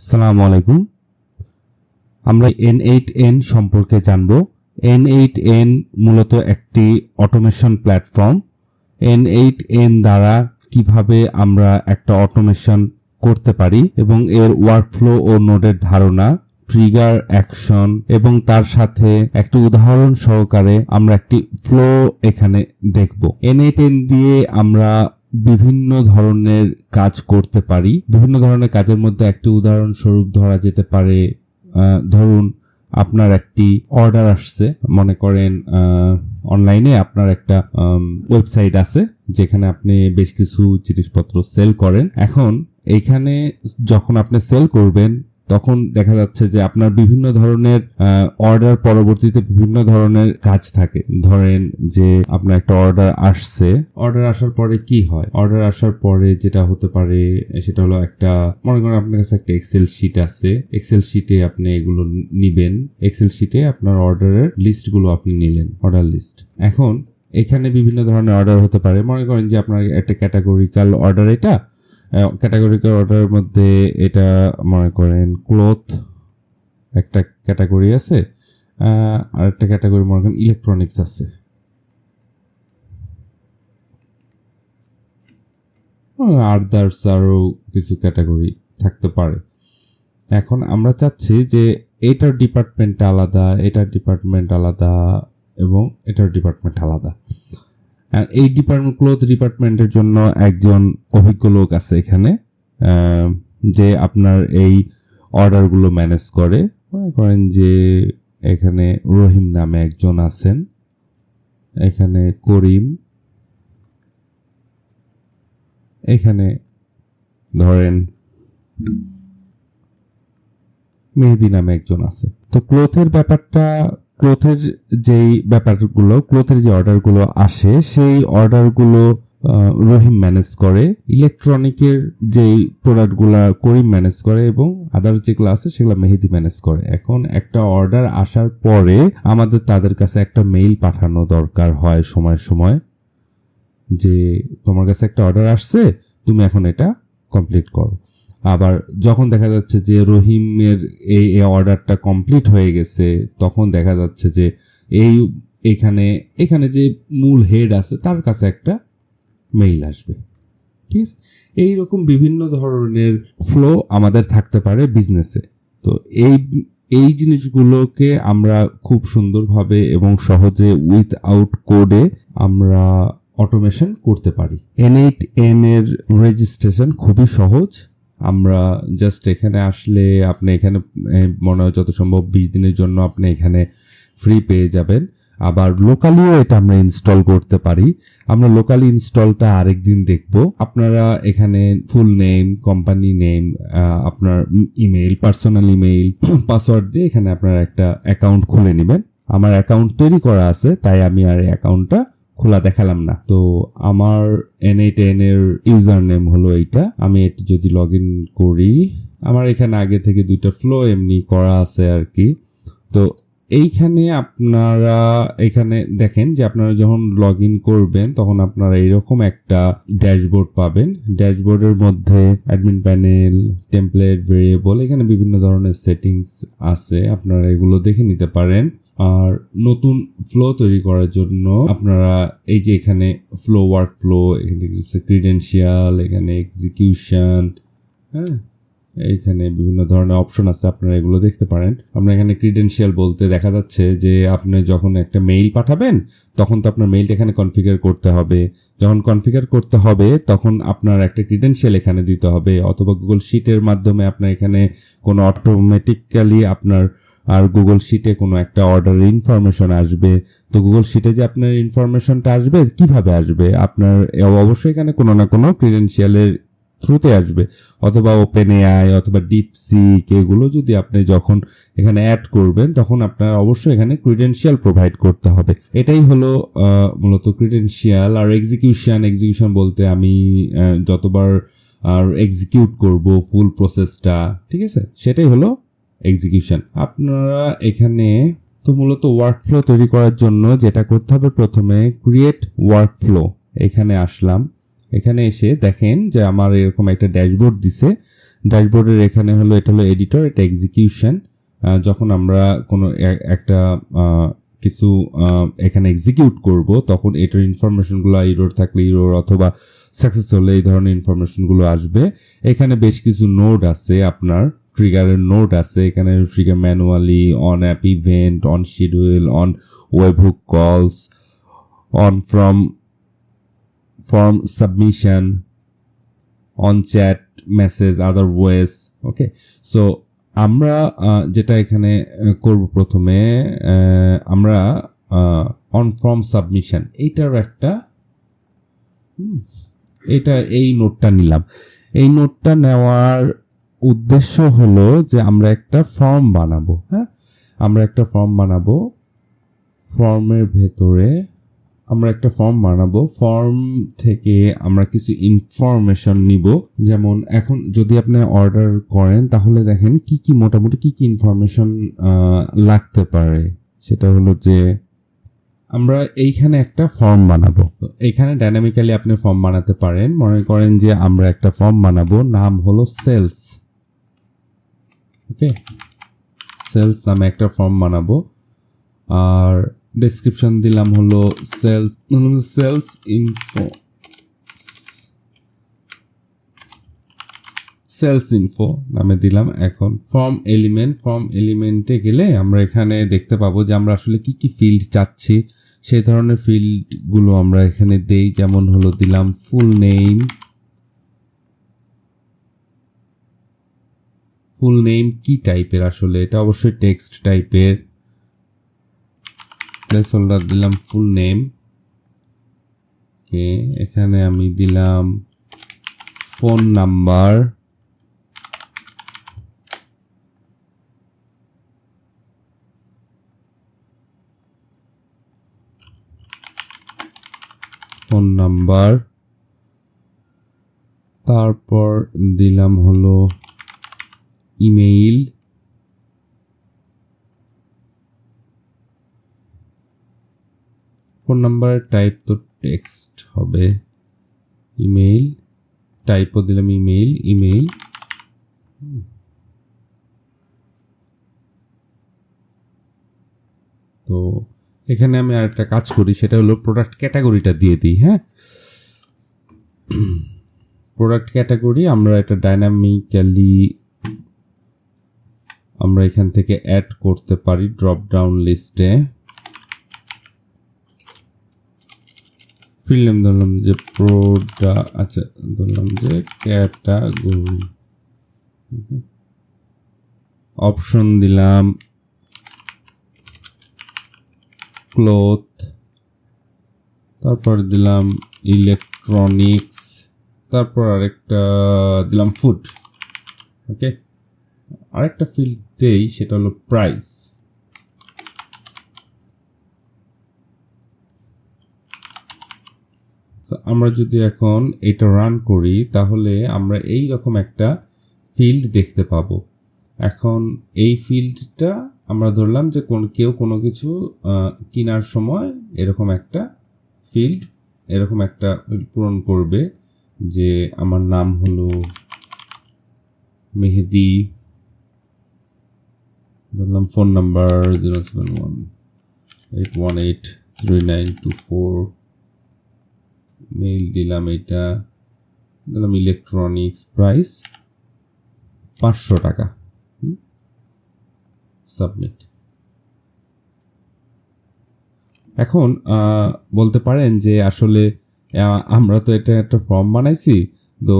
আসসালামু আলাইকুম। আমরা এন এইট এন সম্পর্কে জানব। এন এইট এন মূলত একটি automation platform N eight N দ্বারা কীভাবে আমরা একটা অটোমেশন করতে পারি এবং এর ওয়ার্কফ্লো ও নোডের ধারণা ট্রিগার অ্যাকশন এবং তার সাথে একটি উদাহরণ সহকারে আমরা একটি ফ্লো এখানে দেখব। এন এইট এন দিয়ে আমরা বিভিন্ন ধরনের কাজ করতে পারি। বিভিন্ন ধরনের কাজের মধ্যে একটি উদাহরণস্বরূপ ধরা যেতে পারে ধরুন আপনার একটি অর্ডার আসছে। মনে করেন অনলাইনে আপনার একটা ওয়েবসাইট আছে যেখানে আপনি বেশ কিছু জিনিসপত্র সেল করেন। এখন এইখানে যখন আপনি সেল করবেন তখন দেখা যাচ্ছে যে আপনার বিভিন্ন ধরনের অর্ডার পরবর্তীতে বিভিন্ন ধরনের কাজ থাকে। ধরেন যে আপনার একটা অর্ডার আসছে অর্ডার আসার পরে কি হয়? অর্ডার আসার পরে যেটা হতে পারে, সেটা হলো একটা, মনে করেন আপনার কাছে একটা এক্সেল শিট আছে। এক্সেল শিটে আপনি এগুলো নিবেন। এক্সেল শিটে আপনার অর্ডারের লিস্টগুলো আপনি নিলেন অর্ডার লিস্ট এখন এখানে বিভিন্ন ধরনের অর্ডার হতে পারে। মনে করেন যে আপনার একটা ক্যাটাগরিক্যাল অর্ডার এটা ক্যাটাগরিক্যাল অর্ডারের মধ্যে এটা মনে করেন ক্লথ একটা ক্যাটাগরি আছে আর একটা ক্যাটাগরি মনে করেন ইলেকট্রনিক্স আছে। আদার্স আরও কিছু ক্যাটাগরি থাকতে পারে। এখন আমরা চাচ্ছি যে এটার ডিপার্টমেন্ট আলাদা, এটার ডিপার্টমেন্ট আলাদা এবং এটার ডিপার্টমেন্ট আলাদা। আর এই ডিপার্টমেন্ট ক্লোথ ডিপার্টমেন্টের জন্য একজন অভিজ্ঞ লোক আছে এখানে যে আপনার এই অর্ডারগুলো ম্যানেজ করে। মনে করেন যে এখানে রহিম নামে একজন আছেন, এখানে করিম, এখানে ধরেন মেহেদি নামে একজন আছে। তো ক্লোথের ব্যাপারটা ক্লোথের যেই ব্যাপারগুলো, ক্লোথের যে অর্ডারগুলো আসে, সেই অর্ডারগুলো রহিম ম্যানেজ করে, ইলেকট্রনিকের যেই প্রোডাক্টগুলো করিম ম্যানেজ করে এবং আদার্স যেগুলো আছে সেগুলো মেহেদি ম্যানেজ করে। এখন একটা অর্ডার আসার পরে আমাদের তাদের কাছে একটা মেইল পাঠানো দরকার হয় সময় সময় যে, তোমার কাছে একটা অর্ডার আসছে, তুমি এখন এটা কমপ্লিট করো। আবার যখন দেখা যাচ্ছে যে রহিমের এই অর্ডারটা কমপ্লিট হয়ে গেছে, তখন দেখা যাচ্ছে যে এই, এখানে এখানে যে মূল হেড আছে, তার কাছে একটা মেইল আসবে। ঠিক আছে? এইরকম বিভিন্ন ধরনের ফ্লো আমাদের থাকতে পারে বিজনেসে তো এই এই জিনিসগুলোকে আমরা খুব সুন্দরভাবে এবং সহজে উইথ আউট কোডে আমরা অটোমেশন করতে পারি। এন এইট এন এর রেজিস্ট্রেশন খুবই সহজ। আমরা জাস্ট এখানে আসলে আপনি এখানে মনে হয় যত সম্ভব বিশ দিনের জন্য আপনি এখানে ফ্রি পেয়ে যাবেন। আবার লোকালিও এটা আমরা ইনস্টল করতে পারি। আমরা লোকালি ইনস্টলটা আরেকদিন দেখব। আপনারা এখানে ফুল নেম কোম্পানি নেম আপনার ইমেইল পার্সোনাল ইমেইল পাসওয়ার্ড দিয়ে এখানে আপনার একটা অ্যাকাউন্ট খুলে নেবেন। আমার অ্যাকাউন্ট তৈরি করা আছে, তাই আমি আর অ্যাকাউন্টটা খোলা দেখালাম না। তো আমার এন এইট টেন এর ইউজার নেম হলো এইটা। আমি এটি যদি লগ ইন করি, আমার এখানে আগে থেকে দুইটা ফ্লো এমনি করা আছে আর কি। তো এইখানে আপনারা এখানে দেখেন যে আপনারা যখন লগ ইন করবেন, তখন আপনারা এরকম একটা ড্যাশবোর্ড পাবেন। ড্যাশবোর্ডের মধ্যে অ্যাডমিন প্যানেল টেমপ্লেট ভেরিয়েবল এখানে বিভিন্ন ধরনের সেটিংস আছে। আপনারা এগুলো দেখে নিতে পারেন। আর নতুন ফ্লো তৈরি করার জন্য আপনারা এই যে এখানে ফ্লো ওয়ার্ক ফ্লো এখানে ক্রিডেন্সিয়াল এখানে এক্সিকিউশন হ্যাঁ? এইখানে বিভিন্ন ধরনের অপশন আছে, আপনারা এগুলো দেখতে পারেন। আপনার এখানে ক্রিডেন্সিয়াল বলতে দেখা যাচ্ছে যে আপনি যখন একটা মেইল পাঠাবেন, তখন তো আপনার মেইলটা এখানে কনফিগার করতে হবে। যখন কনফিগার করতে হবে, তখন আপনার একটা ক্রিডেন্সিয়াল এখানে দিতে হবে। অথবা গুগল শিটের মাধ্যমে আপনার এখানে কোনো অটোমেটিক্যালি আপনার আর গুগল শিটে কোনো একটা অর্ডারের ইনফরমেশন আসবে। তো গুগল শিটে যে আপনার ইনফরমেশনটা আসবে, কীভাবে আসবে? আপনার অবশ্যই এখানে কোনো না কোনো ক্রিডেন্সিয়ালের থ্রুতে আসবে। অথবা ওপেন এআই অথবা ডিপসিক এগুলো যদি আপনি যখন এখানে অ্যাড করবেন, তখন আপনার অবশ্যই এখানে ক্রিডেন্সিয়াল প্রোভাইড করতে হবে। এটাই হলো মূলত ক্রিডেন্সিয়াল আর এক্সিকিউশন এক্সিকিউশন বলতে আমি যতবার আর এক্সিকিউট করব ফুল প্রসেসটা ঠিক আছে? সেটাই হলো এক্সিকিউশন আপনারা এখানে তো মূলত ওয়ার্কফ্লো তৈরি করার জন্য যেটা করতে হবে প্রথমে ক্রিয়েট ওয়ার্কফ্লো এখানে আসলাম। এখানে এসে দেখেন যে আমার এরকম একটা ড্যাশবোর্ড দিছে। ড্যাশবোর্ডের এখানে হলো, এটা হলো এডিটর এটা এক্সিকিউশন যখন আমরা কোনো একটা কিছু এখানে এক্সিকিউট করব, তখন এটার ইনফরমেশনগুলো ইরোর থাকলে ইরোর অথবা সাকসেস হলে এই ধরনের ইনফরমেশনগুলো আসবে। এখানে বেশ কিছু নোড আছে আপনার। ট্রিগারের নোট আছে, এখানে trigger manually on app event on schedule on web hook calls on from form submission on chat message other ways okay so আমরা যেটা এখানে করব প্রথমে আমরা অন ফর্ম সাবমিশন এইটার একটা এটা এই নোটটা নিলাম। এই নোটটা নেওয়ার উদ্দেশ্য হলো যে আমরা একটা ফর্ম বানাবো হ্যাঁ? আমরা একটা ফর্ম বানাবো ফর্মের ভেতরে আমরা একটা ফর্ম বানাবো ফর্ম থেকে আমরা কিছু ইনফরমেশন নিব। যেমন এখন যদি আপনি অর্ডার করেন, তাহলে দেখেন কি কি মোটামুটি কি কি ইনফরমেশন লাগতে পারে। সেটা হলো যে আমরা এইখানে একটা ফর্ম বানাবো। এইখানে ডাইনামিক্যালি আপনি ফর্ম বানাতে পারেন। মনে করেন যে আমরা একটা ফর্ম বানাবো, নাম হলো সেলস ওকে সেলস নামে একটা ফর্ম বানাবো। আর ডেসক্রিপশন দিলাম হলো sales sales info sales info নামে দিলাম এখন। ফর্ম এলিমেন্ট ফর্ম এলিমেন্টে গেলে আমরা এখানে দেখতে পাবো যে আমরা আসলে কি কি ফিল্ড চাচ্ছি। সেই ধরনের ফিল্ডগুলো আমরা এখানে দেই। যেমন হলো দিলাম ফুল নেম ফুল নেম কি টাইপের আসলে? এটা অবশ্যই টেক্সট টাইপের প্লেস হোল্ডার দিলাম ফুল নেম ওকে এখানে আমি দিলাম ফোন নাম্বার ফোন নাম্বার তারপর দিলাম হলো ইমেইল ফোন নাম্বার টাইপ তো টেক্সট হবে। ইমেইল, টাইপও দিলাম ইমেইল ইমেইল। তো এখানে আমি আরেকটা কাজ করি, সেটা হলো প্রোডাক্ট ক্যাটাগরিটা দিয়ে দিই হ্যাঁ? প্রোডাক্ট ক্যাটাগরি আমরা এটা ডাইনামিক্যালি আমরা এখান থেকে অ্যাড করতে পারি ড্রপ ডাউন লিস্টে ফিল্ড নেম ধরলাম যে প্রোডা আচ্ছা ধরলাম যে ক্যাটাগরি অপশন দিলাম ক্লোথ তারপর দিলাম ইলেকট্রনিক্স তারপর আরেকটা দিলাম ফুড ওকে আরেকটা ফিল্ড দেই, সেটা হলো প্রাইস আমরা যদি এখন এটা রান করি, তাহলে আমরা এই রকম একটা ফিল্ড দেখতে পাবো। এখন এই ফিল্ডটা আমরা ধরলাম যে কোন, কেউ কোনো কিছু কেনার সময় এরকম একটা ফিল্ড এরকম একটা পূরণ করবে যে আমার নাম হলো মেহেদি। ধরলাম phone number zero seven one eight one eight three nine two four mail দিলাম এটা। দিলাম ইলেকট্রনিক্স প্রাইস পাঁচশো টাকা। সাবমিট এখন বলতে পারেন যে আসলে আমরা তো এটা একটা ফর্ম বানাইছি, তো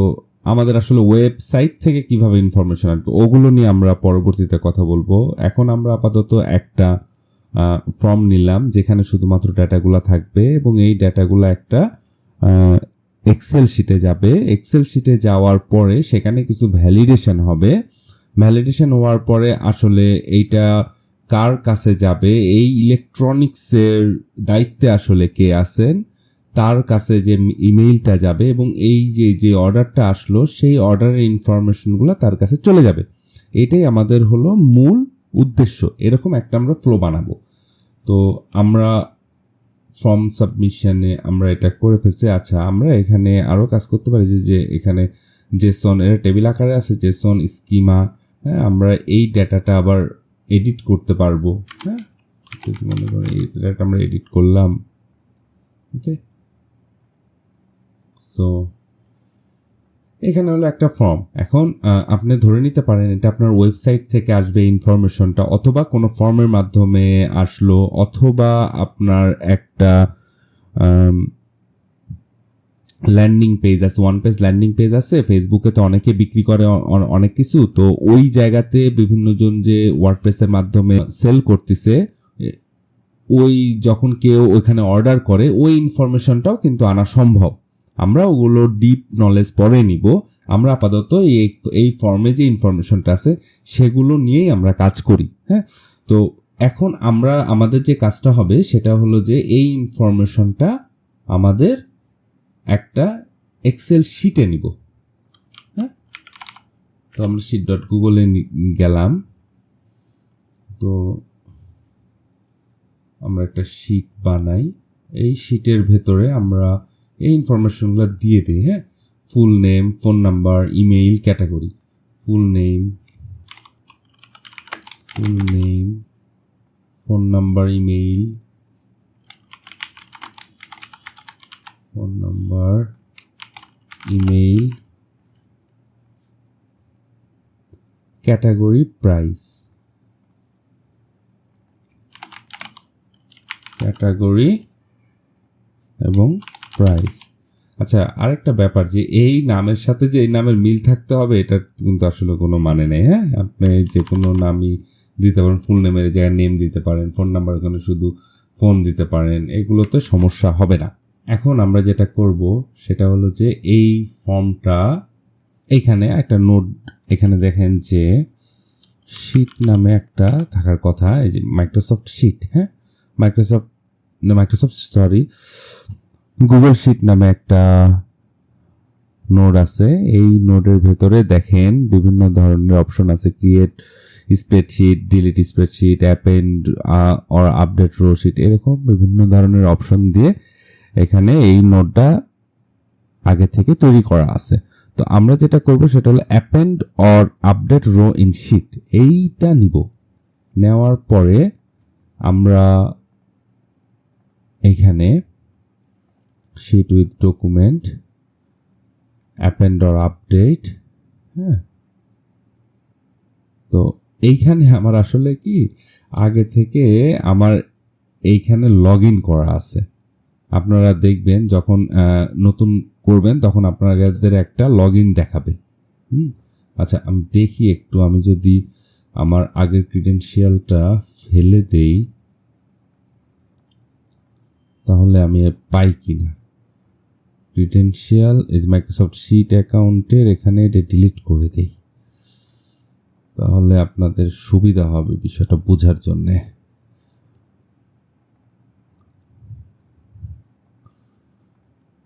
আমাদের আসলে ওয়েবসাইট থেকে কীভাবে ইনফরমেশন আসবে ওগুলো নিয়ে আমরা পরবর্তীতে কথা বলব। এখন আমরা আপাতত একটা ফর্ম নিলাম, যেখানে শুধুমাত্র ডাটাগুলো থাকবে এবং এই ডাটাগুলো একটা এক্সেল শিটে যাবে। এক্সেল শিটে যাওয়ার পরে সেখানে কিছু ভ্যালিডেশন হবে। ভ্যালিডেশন হওয়ার পরে আসলে এইটা কার কাছে যাবে, এই ইলেকট্রনিক্সের দায়িত্বে আসলে কে আছেন তার কাছে যে ইমেইলটা যাবে এবং এই যে যে অর্ডারটা আসলো, সেই অর্ডারের ইনফরমেশনগুলো তার কাছে চলে যাবে। এটাই আমাদের হলো মূল উদ্দেশ্য। এরকম একটা আমরা ফ্লো বানাবো। তো আমরা ফর্ম সাবমিশনে আমরা এটা করে ফেলছি। আচ্ছা আমরা এখানে আরও কাজ করতে পারি যে এখানে জেসন এটা টেবিল আকারে আছে জেসন স্কিমা হ্যাঁ? আমরা এই ডেটাটা আবার এডিট করতে পারব হ্যাঁ? মনে করেন এই ডেটাটা আমরা এডিট করলাম। ওকে সো এখানে হলো একটা ফর্ম এখন আপনি ধরে নিতে পারেন এটা আপনার ওয়েবসাইট থেকে আসবে ইনফরমেশনটা অথবা কোনো ফর্মের মাধ্যমে আসলো, অথবা আপনার একটা ল্যান্ডিং পেজ আছে ওয়ান পেজ ল্যান্ডিং পেজ আছে ফেসবুকে তো অনেকে বিক্রি করে অনেক কিছু, তো ওই জায়গাতে বিভিন্ন জন যে ওয়ার্ডপ্রেসের মাধ্যমে সেল করতেছে ওই যখন কেউ ওইখানে অর্ডার করে, ওই ইনফরমেশনটাও কিন্তু আনা সম্ভব। আমরা ওগুলো ডিপ নলেজ পরে নিব। আমরা আপাতত এই এই ফর্মে যে ইনফরমেশনটা আছে, সেগুলো নিয়েই আমরা কাজ করি হ্যাঁ? তো এখন আমরা, আমাদের যে কাজটা হবে, সেটা হলো যে এই ইনফরমেশনটা আমাদের একটা এক্সেল শিটে নিব হ্যাঁ? তো আমরা শিট ডট গুগলে গেলাম। তো আমরা একটা শিট বানাই। এই শিটের ভেতরে আমরা এই ইনফরমেশনগুলো দিয়ে দিই হ্যাঁ? Full name phone number email category full name full name phone number email phone number email category price category এবং প্রাইস আচ্ছা আরেকটা ব্যাপার যে এই নামের সাথে যে এই নামের মিল থাকতে হবে, এটা কিন্তু আসলে কোনো মানে নেই হ্যাঁ? আপনি যে কোনো নামই দিতে পারেন ফুল নেমের জায়গায় নেম দিতে পারেন ফোন নাম্বার ওখানে শুধু ফোন দিতে পারেন, এগুলোতে সমস্যা হবে না। এখন আমরা যেটা করব, সেটা হলো যে এই ফর্মটা এখানে একটা নোট, এখানে দেখেন যে শিট নামে একটা থাকার কথা, এই যে মাইক্রোসফট শিট হ্যাঁ? Microsoft Microsoft sorry Google sheet নামে একটা নোড আছে। এই নোডের ভেতরে দেখেন বিভিন্ন ধরনের অপশন আছে। Create spreadsheet delete spreadsheet append or update row sheet এরকম বিভিন্ন ধরনের অপশন দিয়ে এখানে এই নোটটা আগে থেকে তৈরি করা আছে। তো আমরা যেটা করব সেটা হলো append or update row in sheet এইটা নিব। নেওয়ার পরে আমরা এখানে sheet with document append or update হ্যাঁ। তো এইখানে আমার আসলে কি, আগে থেকে আমার এইখানে লগ ইন করা আছে। আপনারা দেখবেন যখন নতুন করবেন, তখন আপনাদের একটা লগ ইন দেখাবে। হুম? আচ্ছা আমি দেখি একটু, আমি যদি আমার আগের ক্রিডেন্সিয়ালটা ফেলে দেই, তাহলে আমি পাই কিনা? ক্রিডেন্সিয়াল ইজ মাইক্রোসফট শিট অ্যাকাউন্টের এখানে এটা ডিলিট করে দিই। তাহলে আপনাদের সুবিধা হবে বিষয়টা বোঝার জন্যে।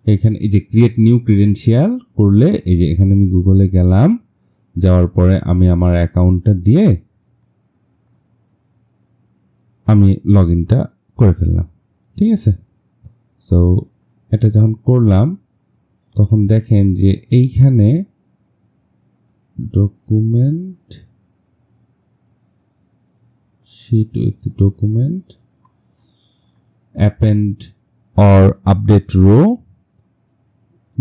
এখানে এই যে ক্রিয়েট নিউ ক্রিডেন্সিয়াল করলে, এই যে এখানে আমি গুগলে গেলাম, যাওয়ার পরে আমি আমার অ্যাকাউন্টটা দিয়ে আমি লগ ইনটা করে ফেললাম। ঠিক আছে? সো এটা যখন করলাম, তখন দেখেন যে এইখানে document sheet with document append or update row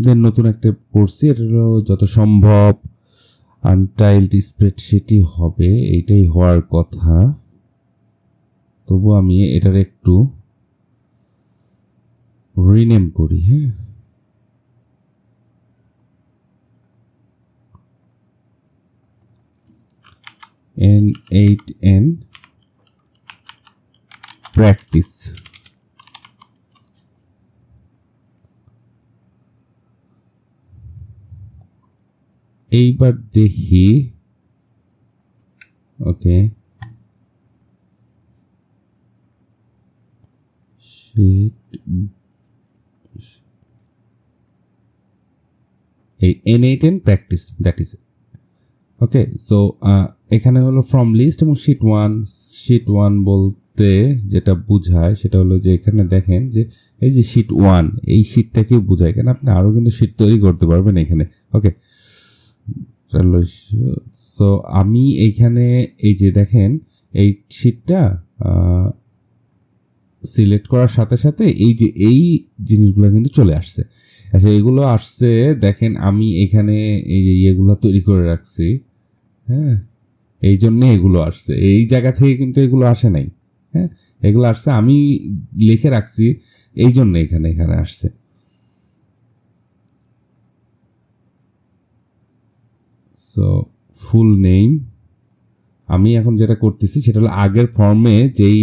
then নতুন একটা করছি, এটা যত সম্ভব আনটাইলড স্প্রেডশিটই হবে, এইটাই হওয়ার কথা। তবু আমি এটার একটু রিনেম করি হ্যাঁ? এন এইট এন প্র্যাকটিস এইবার দেখি ওকে শিট এই N eight N practice that is okay so এখানে হলো ফ্রম লিস্ট এবং শিট ওয়ান শিট ওয়ান বলতে যেটা বোঝায় সেটা হলো যে এখানে দেখেন যে এই যে শিট ওয়ান এই শিটটাকে বোঝায়। কেন আপনি আরও কিন্তু শিট তৈরি করতে পারবেন এখানে। ওকে সো আমি এইখানে এই যে দেখেন, এই শিটটা সিলেক্ট করার সাথে সাথে এই যে এই জিনিসগুলো কিন্তু চলে আসছে। আচ্ছা এগুলো আসছে, দেখেন আমি এখানে এই যে ইয়েগুলো তৈরি করে রাখছি। হ্যাঁ এই জন্যে এগুলো আসছে। এই জায়গা থেকে কিন্তু এগুলো আসে নাই। হ্যাঁ এগুলো আসছে, আমি লিখে রাখছি, এই জন্য এখানে এখানে আসছে। সো ফুল নেম আমি এখন যেটা করতেছি, সেটা হলো আগের ফর্মে যেই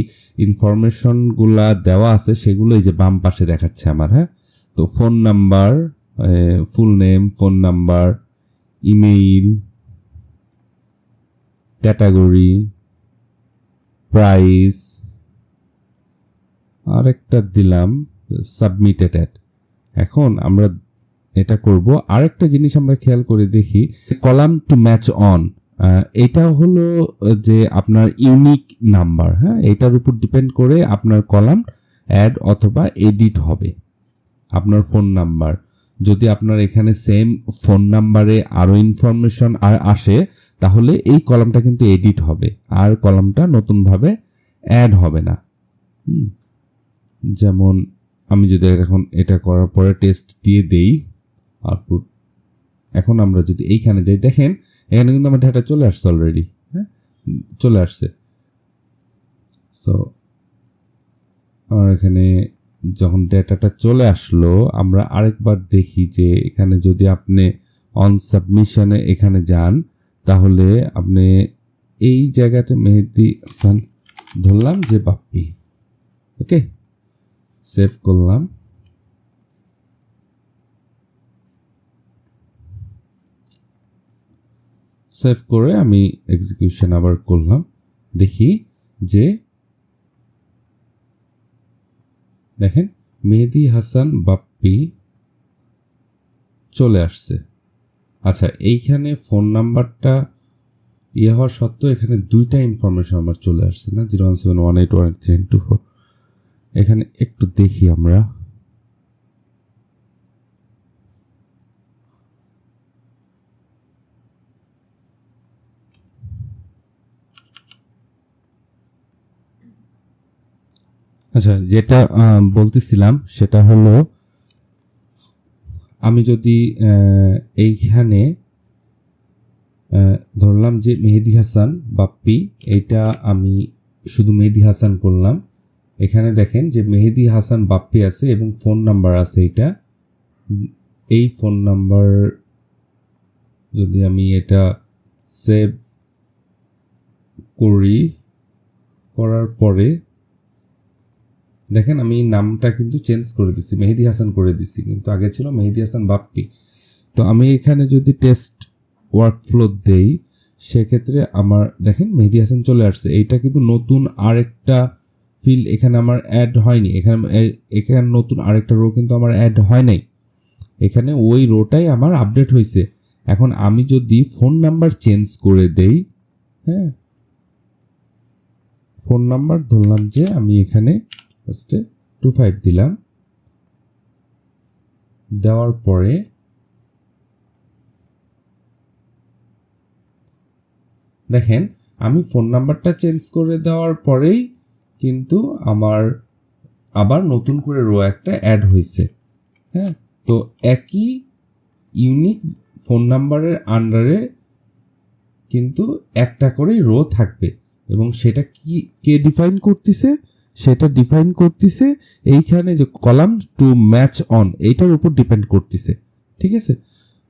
ইনফরমেশনগুলা দেওয়া আছে, সেগুলো এই যে বাম পাশে দেখাচ্ছে আমার হ্যাঁ? তো phone number full name phone number email category price আরেকটা দিলাম সাবমিটেড অ্যাড এখন আমরা এটা করব। আরেকটা জিনিস আমরা খেয়াল করে দেখি, কলাম টু ম্যাচ অন এটা হলো যে আপনার ইউনিক নাম্বার হ্যাঁ? এটার উপর ডিপেন্ড করে আপনার কলাম অ্যাড অথবা এডিট হবে। আপনার ফোন নাম্বার যদি আপনার এখানে সেম ফোন নাম্বারে আরও ইনফরমেশন আর আসে, তাহলে এই কলামটা কিন্তু এডিট হবে। আর কলামটা নতুনভাবে অ্যাড হবে না। যেমন আমি যদি এখন এটা করার পরে টেস্ট দিয়ে দেই আউটপুট এখন আমরা যদি এইখানে যাই, দেখেন এখানে কিন্তু আমার ডাটা চলে আসছে অলরেডি হ্যাঁ? চলে আসছে। সো আমার এখানে যখন ডেটাটা চলে আসলো, আমরা আরেকবার দেখি যে এখানে যদি আপনি অন সাবমিশনে এখানে যান, তাহলে আপনি এই জায়গাতে মেহেদি হাসান ধরলাম যে বাপ্পি ওকে? সেভ করলাম। সেভ করে আমি এক্সিকিউশন আবার করলাম। দেখি যে দেখেন, মেহেদি হাসান বাপ্পি চলে আসছে। আচ্ছা এইখানে ফোন নাম্বারটা ইয়ে হওয়ার সত্ত্বেও এখানে দুইটা ইনফরমেশন আমার চলে আসছে না, zero one seven one eight one three two four. এখানে একটু দেখি আমরা। আচ্ছা যেটা বলতেছিলাম, সেটা হলো, আমি যদি এইখানে ধরলাম যে মেহেদি হাসান বাপ্পি, এইটা আমি শুধু মেহেদি হাসান করলাম। এখানে দেখেন যে মেহেদি হাসান বাপ্পি আছে এবং ফোন নাম্বার আছে এটা এই ফোন নাম্বার যদি আমি এটা সেভ করি, করার পরে দেখেন আমি নামটা কিন্তু চেঞ্জ করে দিছি, মেহেদি হাসান করে দিছি, কিন্তু আগে ছিল মেহেদি হাসান বাপ্পি। তো আমি এখানে যদি টেস্ট ওয়ার্ক ওয়ার্কফ্লো দেই, সেক্ষেত্রে আমার, দেখেন মেহেদি হাসান চলে আসছে। এইটা কিন্তু নতুন আরেকটা ফিল্ড এখানে আমার অ্যাড হয়নি। এখানে এখানে নতুন আরেকটা রো কিন্তু আমার অ্যাড হয় নাই। এখানে ওই রোটাই আমার আপডেট হয়েছে এখন আমি যদি ফোন নাম্বার চেঞ্জ করে দেই হ্যাঁ ফোন নাম্বার ধরলাম যে আমি এখানে ফার্স্টে টু ফাইভ দিলাম। দেওয়ার পরে দেখেন, আমি ফোন নাম্বারটা চেঞ্জ করে দেওয়ার পরেই কিন্তু আমার আবার নতুন করে রো একটা অ্যাড হয়েছে হ্যাঁ তো একই ইউনিক ফোন নাম্বারের আন্ডারে কিন্তু একটা করে রো থাকবে এবং সেটা কি, কে ডিফাইন করতেছে? সেটা ডিফাইন করতেছে এইখানে যে কলাম টু ম্যাচ অন এইটার উপর ডিপেন্ড করতেছে। ঠিক আছে?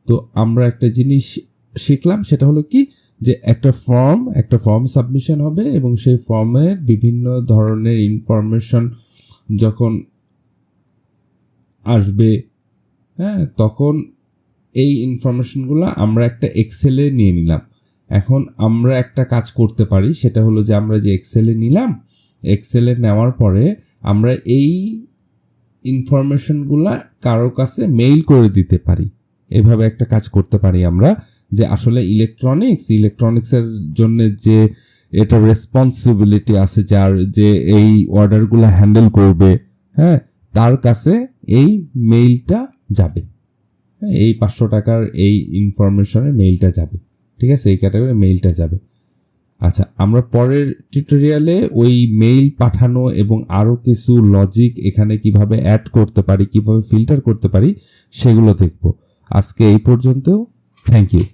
তো আমরা একটা জিনিস শিখলাম, সেটা হলো কি? যে একটা ফর্ম একটা ফর্ম সাবমিশন হবে এবং সেই ফর্মের বিভিন্ন ধরনের ইনফরমেশন যখন আসবে হ্যাঁ তখন এই ইনফরমেশনগুলো আমরা একটা এক্সেলে নিয়ে নিলাম। এখন আমরা একটা কাজ করতে পারি, সেটা হলো যে আমরা যে এক্সেলে নিলাম এক্সেলে নেওয়ার পরে আমরা এই ইনফরমেশনগুলা কারও কাছে মেইল করে দিতে পারি। এভাবে একটা কাজ করতে পারি আমরা যে আসলে ইলেকট্রনিক্স ইলেকট্রনিক্সের জন্য যে এটা রেসপন্সিবিলিটি আছে যার যে এই অর্ডারগুলো হ্যান্ডেল করবে হ্যাঁ তার কাছে এই মেইলটা যাবে। হ্যাঁ, এই পাঁচশো টাকার এই ইনফরমেশনের মেইলটা যাবে। ঠিক আছে? এই ক্যাটাগরি মেইলটা যাবে। আচ্ছা আমরা পরের টিউটোরিয়ালে ওই মেইল পাঠানো এবং আরও কিছু লজিক এখানে কীভাবে অ্যাড করতে পারি, কীভাবে ফিল্টার করতে পারি, সেগুলো দেখব। আজকে এই পর্যন্ত থ্যাংক ইউ